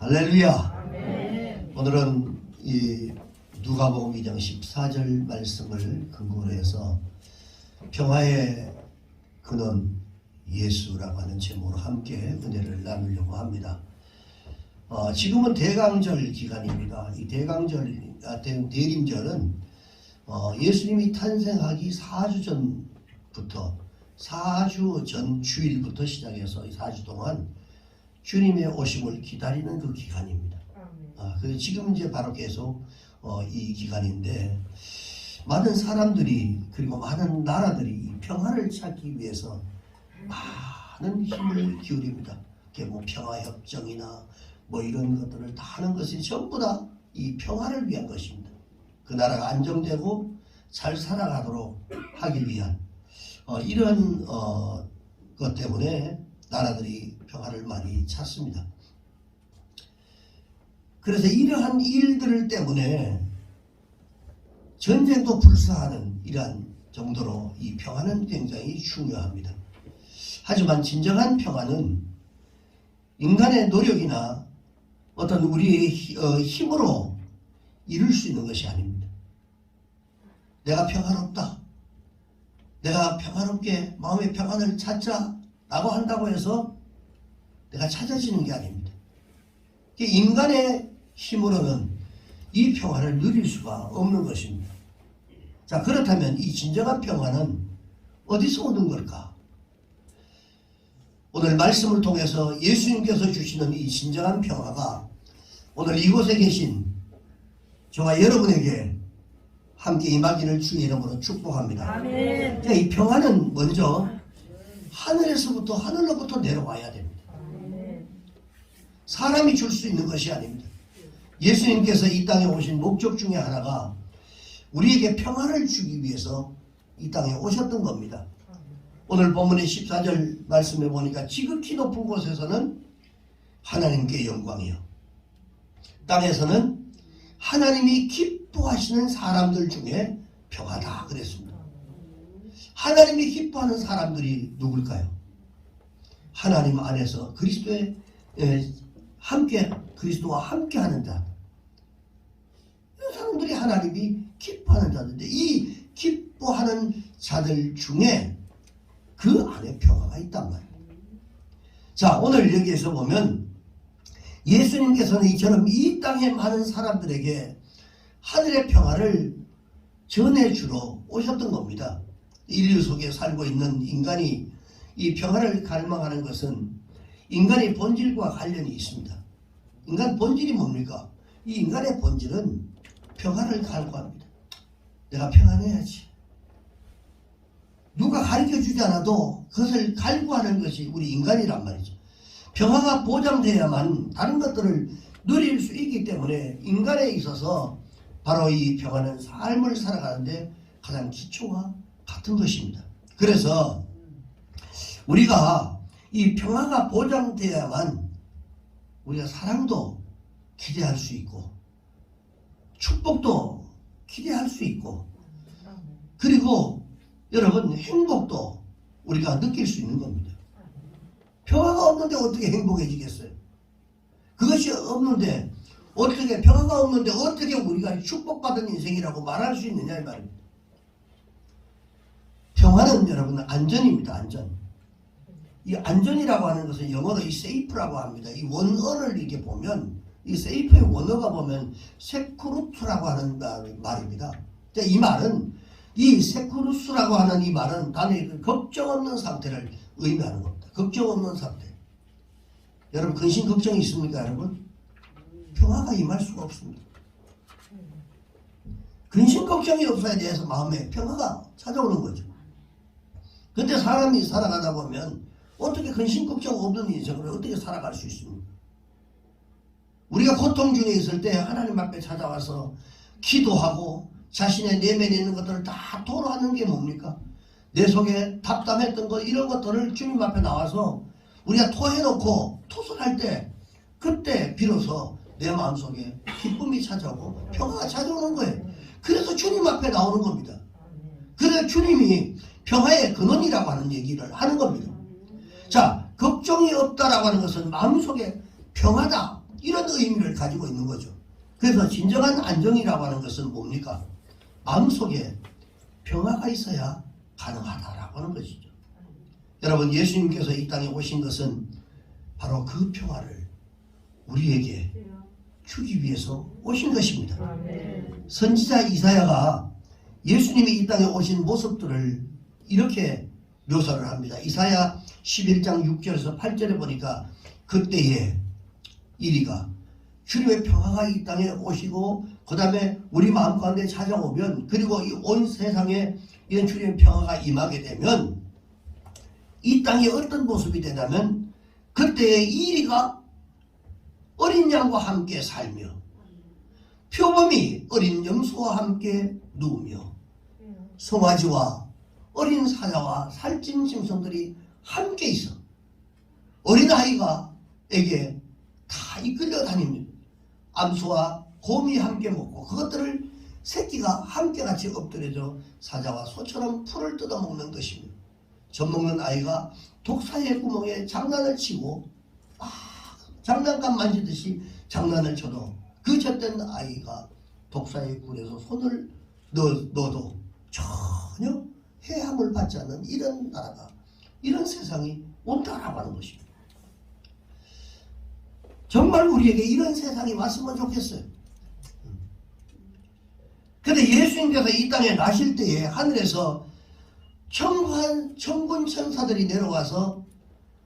할렐루야. 오늘은 이 누가복음 2장 14절 말씀을 근거로 해서 평화의 근원 예수라고 하는 제목으로 함께 은혜를 나누려고 합니다. 어, 지금은 대강절 기간입니다. 이 대강절, 아, 대, 대림절은 어, 예수님이 탄생하기 4주 전부터 4주 전 주일부터 시작해서 이 4주 동안 주님의 오심을 기다리는 그 기간입니다. 아, 그 지금 이제 바로 계속 어, 이 기간인데 많은 사람들이 그리고 많은 나라들이 이 평화를 찾기 위해서 많은 힘을 기울입니다. 뭐 평화 협정이나 뭐 이런 것들을 다 하는 것이 전부 다 이 평화를 위한 것입니다. 그 나라가 안정되고 잘 살아가도록 하기 위한 어, 이런 어, 것 때문에 나라들이 평화를 많이 찾습니다. 그래서 이러한 일들 때문에 전쟁도 불사하는 이러한 정도로 이 평화는 굉장히 중요합니다. 하지만 진정한 평화는 인간의 노력이나 어떤 우리의 히- 어, 힘으로 이룰 수 있는 것이 아닙니다. 내가 평화롭다. 내가 평화롭게 마음의 평안을 찾자라고 한다고 해서 내가 찾아지는 게 아닙니다. 그 인간의 힘으로는 이 평화를 누릴 수가 없는 것입니다. 자, 그렇다면 이 진정한 평화는 어디서 오는 걸까? 오늘 말씀을 통해서 예수님께서 주시는 이 진정한 평화가 오늘 이곳에 계신 저와 여러분에게 함께 임하기를 주의 이름으로 축복합니다. 아멘. 자, 이 평화는 먼저 하늘에서부터 하늘로부터 내려와야 됩니다. 사람이 줄 수 있는 것이 아닙니다. 예수님께서 이 땅에 오신 목적 중에 하나가 우리에게 평화를 주기 위해서 이 땅에 오셨던 겁니다. 오늘 본문의 14절 말씀해 보니까 지극히 높은 곳에서는 하나님께 영광이요. 땅에서는 하나님이 기뻐하시는 사람들 중에 평화다 그랬습니다. 하나님이 기뻐하는 사람들이 누굴까요? 하나님 안에서 그리스도의 에, 함께 그리스도와 함께 하는 자. 이런 사람들이 하나님이 기뻐하는 자들인데 이 기뻐하는 자들 중에 그 안에 평화가 있단 말이에요. 자 오늘 여기에서 보면 예수님께서는 이처럼 이 땅에 많은 사람들에게 하늘의 평화를 전해주러 오셨던 겁니다. 인류 속에 살고 있는 인간이 이 평화를 갈망하는 것은 인간의 본질과 관련이 있습니다. 인간 본질이 뭡니까? 이 인간의 본질은 평화를 갈구합니다. 내가 평안해야지. 누가 가르쳐 주지 않아도 그것을 갈구하는 것이 우리 인간이란 말이죠. 평화가 보장돼야만 다른 것들을 누릴 수 있기 때문에 인간에 있어서 바로 이 평화는 삶을 살아가는데 가장 기초와 같은 것입니다. 그래서 우리가 이 평화가 보장돼야만 우리가 사랑도 기대할 수 있고 축복도 기대할 수 있고 그리고 여러분 행복도 우리가 느낄 수 있는 겁니다. 평화가 없는데 어떻게 행복해지겠어요? 그것이 없는데 어떻게 평화가 없는데 어떻게 우리가 축복받은 인생이라고 말할 수 있느냐 이 말입니다. 평화는 여러분 안전입니다. 안전. 이 안전이라고 하는 것은 영어로 이 safe라고 합니다. 이 원어를 이렇게 보면 이 safe의 원어가 보면 세쿠루트라고 하는 말- 말입니다. 자, 이 말은 이 세쿠루스라고 하는 이 말은 단지 그 걱정 없는 상태를 의미하는 겁니다. 걱정 없는 상태. 여러분 근심 걱정이 있습니까, 여러분? 평화가 임할 수가 없습니다. 근심 걱정이 없어야 돼서 마음에 평화가 찾아오는 거죠. 근데 사람이 살아가다 보면 어떻게 근심 걱정 없는 인생을 어떻게 살아갈 수 있습니까? 우리가 고통 중에 있을 때 하나님 앞에 찾아와서 기도하고 자신의 내면에 있는 것들을 다 토로하는 게 뭡니까? 내 속에 답답했던 것 이런 것들을 주님 앞에 나와서 우리가 토해놓고 토설할 때 그때 비로소 내 마음속에 기쁨이 찾아오고 평화가 찾아오는 거예요. 그래서 주님 앞에 나오는 겁니다. 그래서 주님이 평화의 근원이라고 하는 얘기를 하는 겁니다. 자, 걱정이 없다라고 하는 것은 마음속에 평화다. 이런 의미를 가지고 있는 거죠. 그래서 진정한 안정이라고 하는 것은 뭡니까? 마음속에 평화가 있어야 가능하다라고 하는 것이죠. 여러분 예수님께서 이 땅에 오신 것은 바로 그 평화를 우리에게 주기 위해서 오신 것입니다. 선지자 이사야가 예수님이 이 땅에 오신 모습들을 이렇게 묘사를 합니다. 이사야 11장 6절에서 8절에 보니까 그때에 이리가 주님의 평화가 이 땅에 오시고 그 다음에 우리 마음 가운데 찾아오면 그리고 이 온 세상에 이런 주님의 평화가 임하게 되면 이 땅이 어떤 모습이 되냐면 그때에 이리가 어린 양과 함께 살며 표범이 어린 염소와 함께 누우며 송아지와 어린 사자와 살찐 짐승들이 함께 있어 어린아이가 에게 다 이끌려 다닙니다. 암수와 곰이 함께 먹고 그것들을 새끼가 함께 같이 엎드려져 사자와 소처럼 풀을 뜯어먹는 것입니다. 젖먹는 아이가 독사의 구멍에 장난을 치고 막 장난감 만지듯이 장난을 쳐도 그 젖된 아이가 독사의 굴에서 손을 넣, 넣어도 전혀 해함을 받지 않는 이런 나라가 이런 세상이 온다라고 하는 것입니다. 정말 우리에게 이런 세상이 왔으면 좋겠어요. 근데 예수님께서 이 땅에 나실 때에 하늘에서 천관, 천군 천사들이 내려와서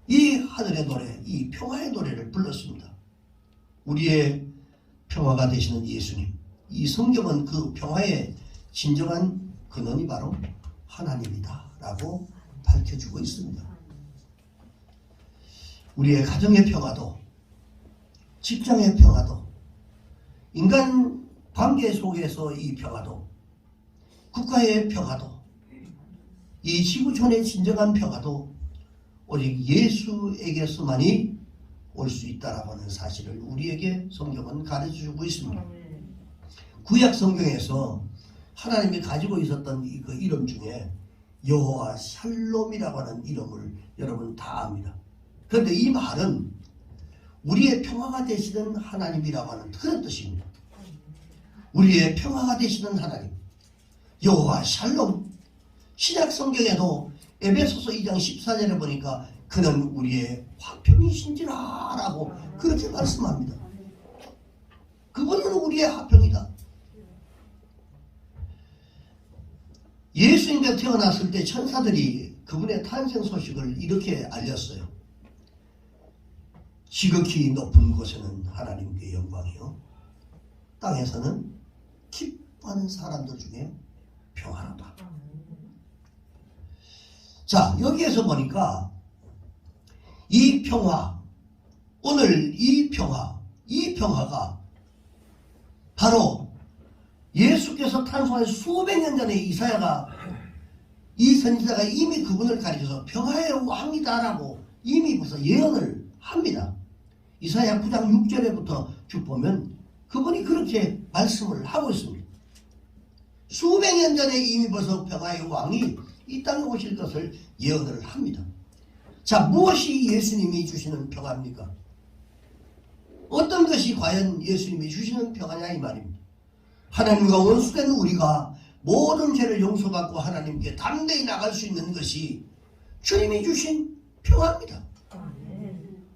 이 하늘의 노래, 이 평화의 노래를 불렀습니다. 우리의 평화가 되시는 예수님. 이 성경은 그 평화의 진정한 근원이 바로 하나님이다. 라고 밝혀주고 있습니다. 우리의 가정의 평화도, 직장의 평화도, 인간 관계 속에서 이 평화도, 국가의 평화도, 이 지구촌의 진정한 평화도 오직 예수에게서만이 올 수 있다라고 하는 사실을 우리에게 성경은 가르쳐주고 있습니다. 구약 성경에서 하나님이 가지고 있었던 이그 이름 중에 여호와 샬롬이라고 하는 이름을 여러분 다 압니다. 그런데 이 말은 우리의 평화가 되시는 하나님이라고 하는 그런 뜻입니다. 우리의 평화가 되시는 하나님. 여호와 샬롬. 신약 성경에도 에베소서 2장 14절에 보니까 그는 우리의 화평이신지라 라고 그렇게 말씀합니다. 그분은 우리의 화평이다. 예수님이 태어났을 때 천사들이 그분의 탄생 소식을 이렇게 알렸어요. 지극히 높은 곳에는 하나님께 영광이요. 땅에서는 기뻐하는 사람들 중에 평화로다. 자, 여기에서 보니까 이 평화, 오늘 이 평화, 이 평화가 바로 예수께서 탄생한 수백 년 전에 이사야가 이 선지자가 이미 그분을 가리켜서 평화의 왕이다라고 이미 벌써 예언을 합니다. 이사야 9장 6절에부터 쭉 보면 그분이 그렇게 말씀을 하고 있습니다. 수백 년 전에 이미 벌써 평화의 왕이 이 땅에 오실 것을 예언을 합니다. 자, 무엇이 예수님이 주시는 평화입니까? 어떤 것이 과연 예수님이 주시는 평화냐 이 말입니다. 하나님과 원수된 우리가 모든 죄를 용서받고 하나님께 담대히 나갈 수 있는 것이 주님이 주신 평화입니다.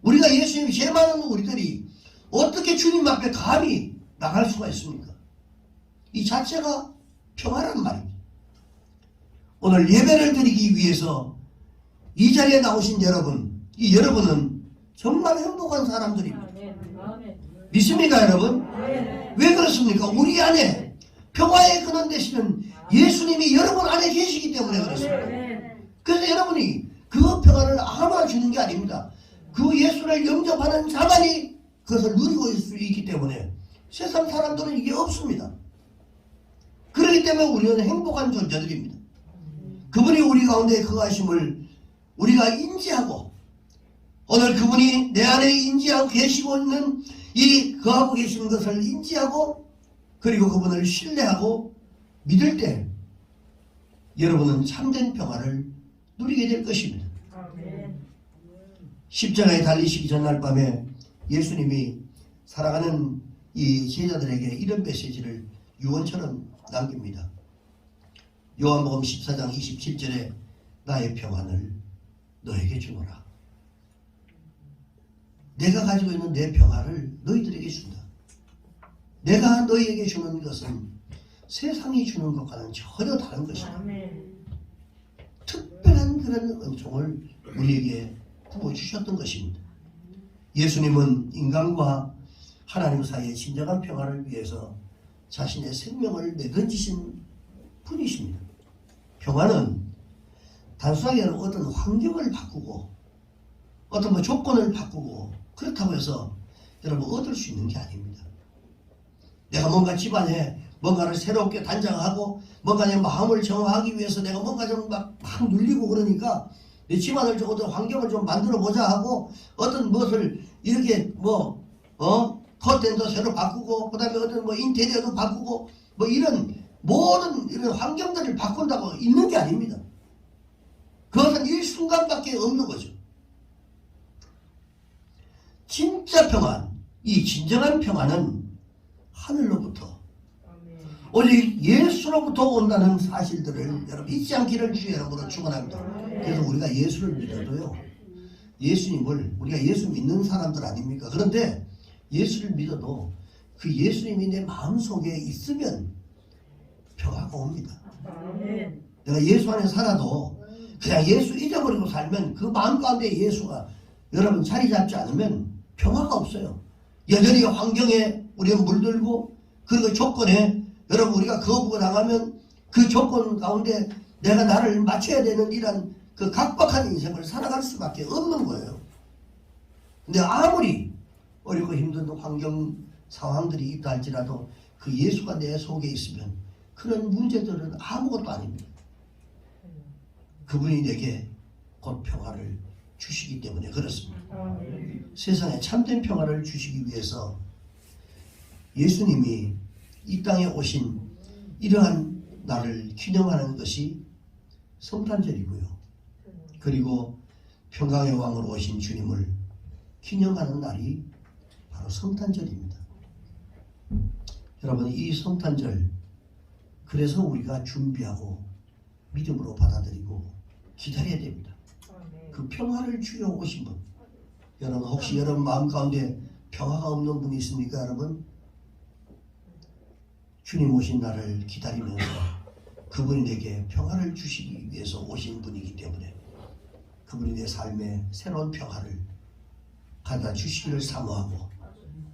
우리가 예수님 죄 많은 우리들이 어떻게 주님 앞에 감히 나갈 수가 있습니까? 이 자체가 평화란 말입니다. 오늘 예배를 드리기 위해서 이 자리에 나오신 여러분, 이 여러분은 정말 행복한 사람들입니다. 믿습니까, 여러분? 왜 그렇습니까? 우리 안에 평화의 근원 되시는 예수님이 여러분 안에 계시기 때문에 그렇습니다. 그래서 여러분이 그 평화를 알아주는 게 아닙니다. 그 예수를 영접하는 자만이 그것을 누리고 있을 수 있기 때문에 세상 사람들은 이게 없습니다. 그렇기 때문에 우리는 행복한 존재들입니다. 그분이 우리 가운데 거하심을 우리가 인지하고 오늘 그분이 내 안에 인지하고 계시고 있는 이 거하고 계신 것을 인지하고 그리고 그분을 신뢰하고 믿을 때 여러분은 참된 평화를 누리게 될 것입니다. 십자가에 달리시기 전날 밤에 예수님이 살아가는 이 제자들에게 이런 메시지를 유언처럼 남깁니다. 요한복음 14장 27절에 나의 평안을 너에게 주노라. 내가 가지고 있는 내 평안을 너희들에게 준다. 내가 너희에게 주는 것은 세상이 주는 것과는 전혀 다른 것이다. 특별한 그런 은총을 우리에게 부어주셨던 것입니다. 예수님은 인간과 하나님 사이의 진정한 평화를 위해서 자신의 생명을 내던지신 분이십니다. 평화는 단순하게 어떤 환경을 바꾸고 어떤 뭐 조건을 바꾸고 그렇다고 해서 여러분 얻을 수 있는 게 아닙니다. 내가 뭔가 집안에 뭔가를 새롭게 단장하고 뭔가 내 마음을 정화하기 위해서 내가 뭔가 좀막 막 눌리고 그러니까 내 집안을 좀 어떤 환경을 좀 만들어 보자 하고 어떤 것을 이렇게 뭐 어? 커튼도 새로 바꾸고 그 다음에 어떤 뭐 인테리어도 바꾸고 뭐 이런 모든 이런 환경들을 바꾼다고 있는 게 아닙니다. 그것은 일순간밖에 없는 거죠. 진짜 평안, 이 진정한 평안은 하늘로부터. 오직 예수로부터 온다는 사실들을 여러분 잊지 않기를 주의 이름으로 축원합니다. 그래서 우리가 예수를 믿어도요. 예수님을 우리가 예수 믿는 사람들 아닙니까? 그런데 예수를 믿어도 그 예수님이 내 마음속에 있으면 평화가 옵니다. 내가 예수 안에 살아도 그냥 예수 잊어버리고 살면 그 마음 가운데 예수가 여러분 자리 잡지 않으면 평화가 없어요. 여전히 환경에 우리가 물들고 그리고 조건에 여러분 우리가 거부가 당하면 그 조건 가운데 내가 나를 맞춰야 되는 이런 그 각박한 인생을 살아갈 수밖에 없는 거예요. 근데 아무리 어렵고 힘든 환경 상황들이 있다 할지라도 그 예수가 내 속에 있으면 그런 문제들은 아무것도 아닙니다. 그분이 내게 곧 평화를 주시기 때문에 그렇습니다. 세상에 참된 평화를 주시기 위해서 예수님이 이 땅에 오신 이러한 날을 기념하는 것이 성탄절이고요. 그리고 평강의 왕으로 오신 주님을 기념하는 날이 바로 성탄절입니다. 여러분 이 성탄절 그래서 우리가 준비하고 믿음으로 받아들이고 기다려야 됩니다. 그 평화를 주려 오신 분. 여러분 혹시 여러분 마음 가운데 평화가 없는 분이 있습니까, 여러분? 주님 오신 날을 기다리면서 그분이 내게 평화를 주시기 위해서 오신 분이기 때문에 그분이 내 삶에 새로운 평화를 가다 주시기를 사모하고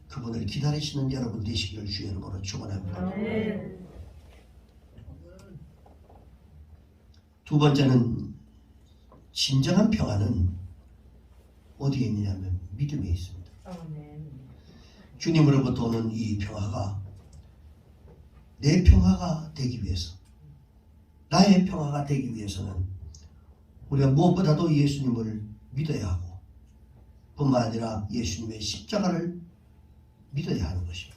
그분을 기다리시는 여러분 되시기를 주의 이름으로 축원합니다. 두 번째는 진정한 평화는 어디에 있느냐면 믿음에 있습니다. 아멘. 주님으로부터 오는 이 평화가 내 평화가 되기 위해서 나의 평화가 되기 위해서는 우리가 무엇보다도 예수님을 믿어야 하고 뿐만 아니라 예수님의 십자가를 믿어야 하는 것입니다.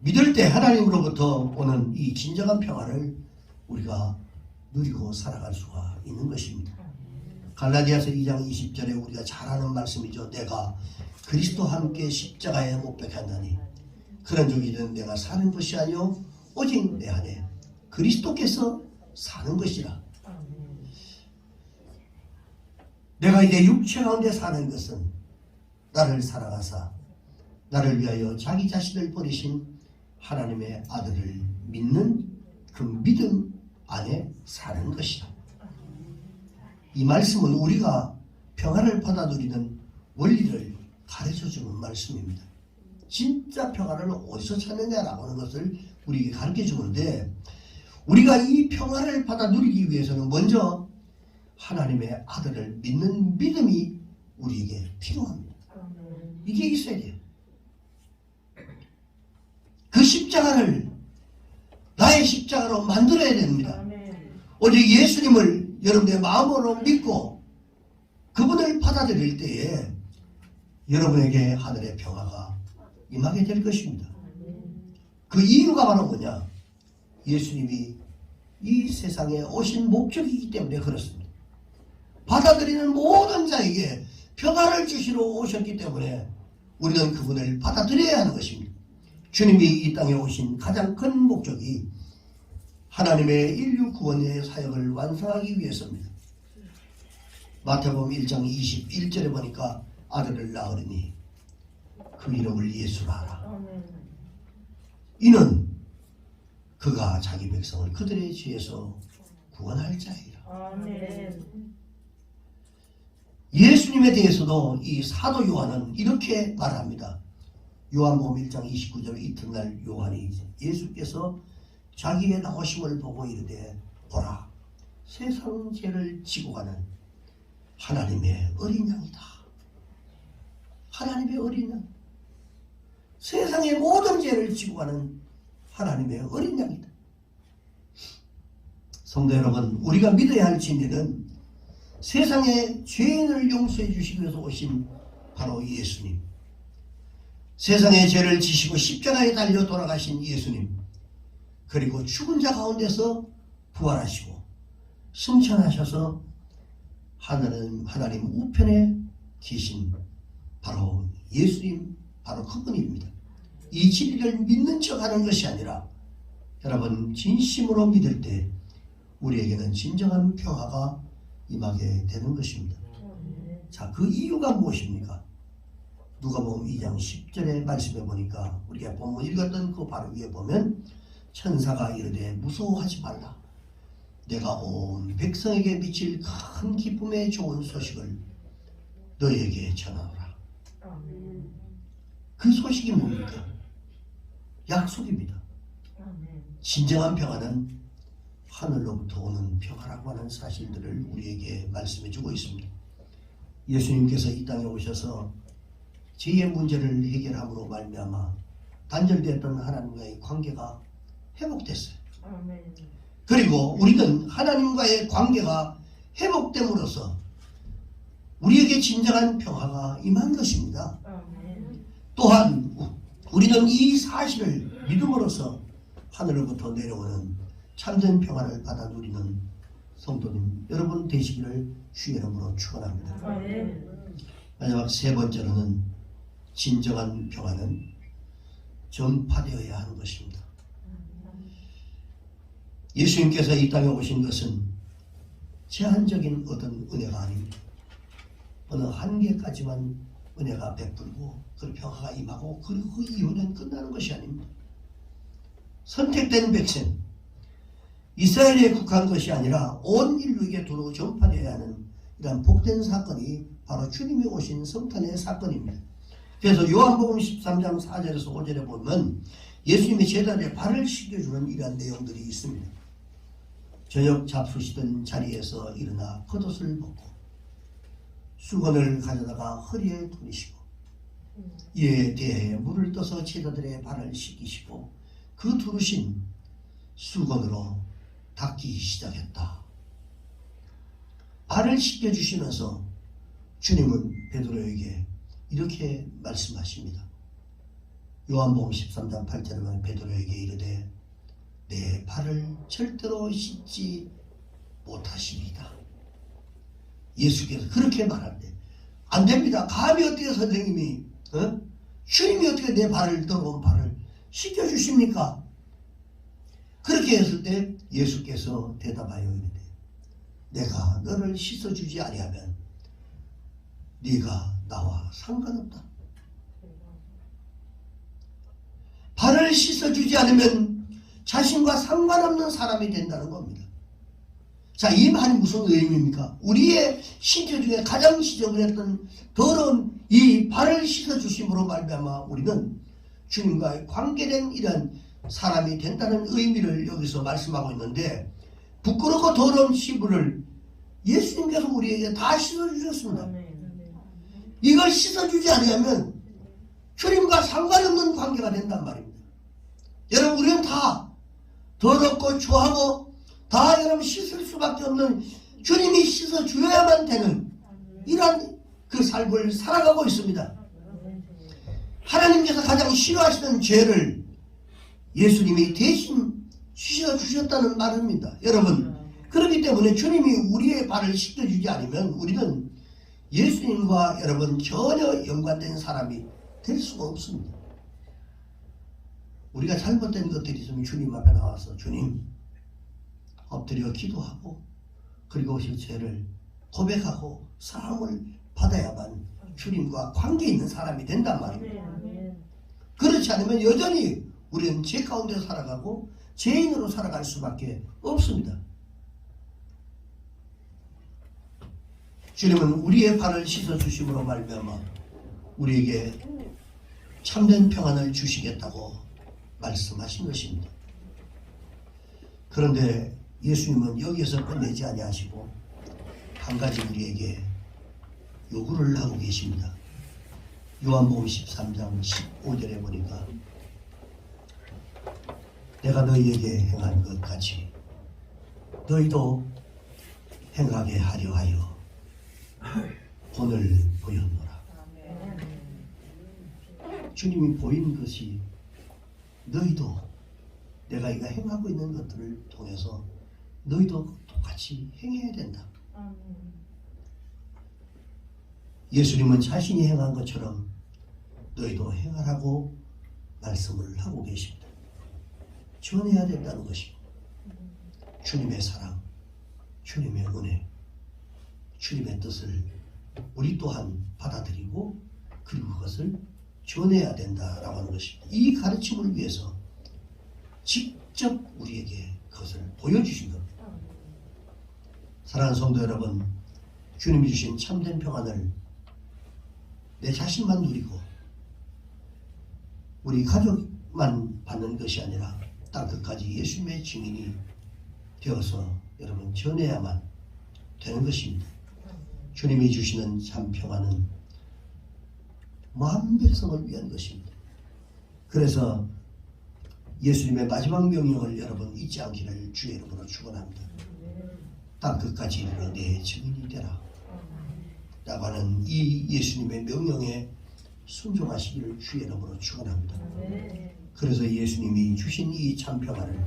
믿을 때 하나님으로부터 오는 이 진정한 평화를 우리가 누리고 살아갈 수가 있는 것입니다. 갈라디아서 2장 20절에 우리가 잘 아는 말씀이죠. 내가 그리스도와 함께 십자가에 못 박혔나니 그런 적이든 내가 사는 것이 아니요 오직 내 안에 그리스도께서 사는 것이라. 내가 이제 육체 가운데 사는 것은 나를 사랑하사 나를 위하여 자기 자신을 버리신 하나님의 아들을 믿는 그 믿음 안에 사는 것이다. 이 말씀은 우리가 평화를 받아 누리는 원리를 가르쳐 주는 말씀입니다. 진짜 평화를 어디서 찾느냐라고 하는 것을 우리에게 가르쳐 주는데 우리가 이 평화를 받아 누리기 위해서는 먼저 하나님의 아들을 믿는 믿음이 우리에게 필요합니다. 이게 있어야 돼요. 그 십자가를 나의 십자가로 만들어야 됩니다. 오직 예수님을 여러분의 마음으로 믿고 그분을 받아들일 때에 여러분에게 하늘의 평화가 임하게 될 것입니다. 그 이유가 바로 뭐냐? 예수님이 이 세상에 오신 목적이기 때문에 그렇습니다. 받아들이는 모든 자에게 평화를 주시러 오셨기 때문에 우리는 그분을 받아들여야 하는 것입니다. 주님이 이 땅에 오신 가장 큰 목적이 하나님의 인류 구원의 사역을 완성하기 위해서입니다. 마태복음 1장 21절에 보니까 아들을 낳으리니 그 이름을 예수라 하라. 이는 그가 자기 백성을 그들의 죄에서 구원할 자이라. 예수님에 대해서도 이 사도 요한은 이렇게 말합니다. 요한복음 1장 29절 이튿날 요한이 예수께서 자기의 나오심을 보고 이르되 보라 세상 죄를 지고 가는 하나님의 어린 양이다. 하나님의 어린 양. 세상의 모든 죄를 지고 가는 하나님의 어린 양이다. 성도 여러분, 우리가 믿어야 할 진리는 세상의 죄인을 용서해 주시기 위해서 오신 바로 예수님. 세상의 죄를 지시고 십자가에 달려 돌아가신 예수님. 그리고 죽은 자 가운데서 부활하시고 승천하셔서 하나님, 하나님 우편에 계신 바로 예수님, 바로 그분입니다. 이 진리를 믿는 척 하는 것이 아니라 여러분 진심으로 믿을 때 우리에게는 진정한 평화가 임하게 되는 것입니다. 자, 그 이유가 무엇입니까? 누가복음 2장 10절의 말씀에 보니까 우리가 본문 읽었던 그 바로 위에 보면 천사가 이르되 무서워하지 말라. 내가 온 백성에게 미칠 큰 기쁨의 좋은 소식을 너에게 전하노라. 그 소식이 뭡니까? 약속입니다. 진정한 평화는 하늘로부터 오는 평화라고 하는 사실들을 우리에게 말씀해 주고 있습니다. 예수님께서 이 땅에 오셔서 죄의 문제를 해결함으로 말미암아 단절되었던 하나님과의 관계가 회복됐어요. 그리고 우리는 하나님과의 관계가 회복됨으로써 우리에게 진정한 평화가 임한 것입니다. 또한 우리는 이 사실을 믿음으로써 하늘로부터 내려오는 참된 평화를 받아 누리는 성도님 여러분 되시기를 주의 이름으로 축원합니다. 마지막 세 번째로는 진정한 평화는 전파되어야 하는 것입니다. 예수님께서 이 땅에 오신 것은 제한적인 어떤 은혜가 아닙니다. 어느 한계까지만 은혜가 베풀고 그 평화가 임하고 그리고 그 이후는 끝나는 것이 아닙니다. 선택된 백성 이스라엘에 국한 것이 아니라 온 인류에게 두루 전파되어야 하는 이러한 복된 사건이 바로 주님이 오신 성탄의 사건입니다. 그래서 요한복음 13장 4절에서 5절에 보면 예수님이 제단에 발을 씻겨주는 이러한 내용들이 있습니다. 저녁 잡수시던 자리에서 일어나 겉옷을 벗고 수건을 가져다가 허리에 두르시고 이에 대해 물을 떠서 제자들의 발을 씻기시고 그 두르신 수건으로 닦기 시작했다. 발을 씻겨주시면서 주님은 베드로에게 이렇게 말씀하십니다. 요한복음 13장 8절에 보면 베드로에게 이르되 내 발을 절대로 씻지 못하시리다. 예수께서 그렇게 말하는데 안 됩니다. 감히 어떻게 선생님이 어? 주님이 어떻게 내 발을 더러운 발을 씻겨 주십니까? 그렇게 했을 때 예수께서 대답하여 이르되 내가 너를 씻어 주지 아니하면 네가 나와 상관없다. 발을 씻어 주지 않으면 자신과 상관없는 사람이 된다는 겁니다. 자, 이 말이 무슨 의미입니까? 우리의 신체 중에 가장 지저분했던 더러운 이 발을 씻어 주심으로 말미암아 우리는 주님과의 관계된 이런 사람이 된다는 의미를 여기서 말씀하고 있는데 부끄럽고 더러운 시부를 예수님께서 우리에게 다 씻어 주셨습니다. 아멘. 이걸 씻어주지 않으면 주님과 상관없는 관계가 된단 말입니다. 여러분 우리는 다 더럽고 좋아하고 다 여러분 씻을 수밖에 없는 주님이 씻어줘야만 되는 이러한 그 삶을 살아가고 있습니다. 하나님께서 가장 싫어하시는 죄를 예수님이 대신 씻어 주셨다는 말입니다. 여러분 그렇기 때문에 주님이 우리의 발을 씻겨주지 않으면 우리는 예수님과 여러분 전혀 연관된 사람이 될 수가 없습니다. 우리가 잘못된 것들이 있으면 주님 앞에 나와서 주님 엎드려 기도하고 그리고 그 죄를 고백하고 사함을 받아야만 주님과 관계 있는 사람이 된단 말입니다. 아멘. 그렇지 않으면 여전히 우리는 죄 가운데 살아가고 죄인으로 살아갈 수밖에 없습니다. 주님은 우리의 발을 씻어 주심으로 말미암아 우리에게 참된 평안을 주시겠다고 말씀하신 것입니다. 그런데 예수님은 여기에서 끝내지 아니하시고 한 가지 우리에게 요구를 하고 계십니다. 요한복음 13장 15절에 보니까 내가 너희에게 행한 것 같이 너희도 행하게 하려 하여 본을 보였노라. 주님이 보인 것이 너희도 내가 이가 행하고 있는 것들을 통해서 너희도 똑같이 행해야 된다. 예수님은 자신이 행한 것처럼 너희도 행하라고 말씀을 하고 계십니다. 전해야 된다는 것입니다. 주님의 사랑, 주님의 은혜, 주님의 뜻을 우리 또한 받아들이고 그리고 그것을 전해야 된다라고 하는 것입니다. 이 가르침을 위해서 직접 우리에게 그것을 보여주신 겁니다. 사랑하는 성도 여러분, 주님이 주신 참된 평안을 내 자신만 누리고 우리 가족만 받는 것이 아니라 땅 끝까지 예수님의 증인이 되어서 여러분 전해야만 되는 것입니다. 주님이 주시는 참 평안은 마음 백성을 위한 것입니다. 그래서 예수님의 마지막 명령을 여러분 잊지 않기를 주의 이름으로 축원합니다. 땅 끝까지 이르러 내 증인이 되라. 라고 하는 이 예수님의 명령에 순종하시기를 주의 이름으로 축원합니다. 그래서 예수님이 주신 이 참평안을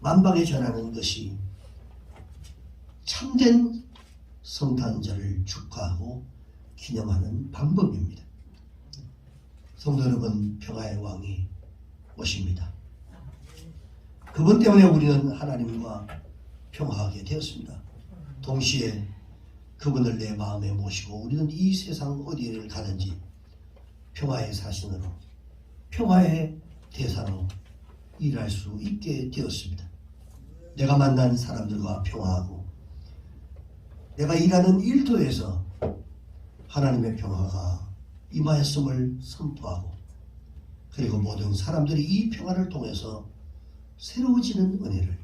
만방에 전하는 것이 참된 성탄절을 축하하고 기념하는 방법입니다. 성도 여러분, 평화의 왕이 오십니다. 그분 때문에 우리는 하나님과 평화하게 되었습니다. 동시에 그분을 내 마음에 모시고 우리는 이 세상 어디를 가든지 평화의 사신으로 평화의 대사로 일할 수 있게 되었습니다. 내가 만난 사람들과 평화하고 내가 일하는 일터에서 하나님의 평화가 임하였음을 선포하고 그리고 모든 사람들이 이 평화를 통해서 새로워지는 은혜를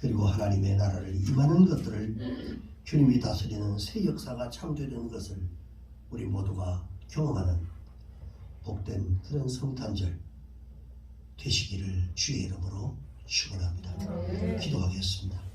그리고 하나님의 나라를 임하는 것들을 주님이 다스리는 새 역사가 창조되는 것을 우리 모두가 경험하는 복된 그런 성탄절 되시기를 주의 이름으로 축원합니다. 기도하겠습니다.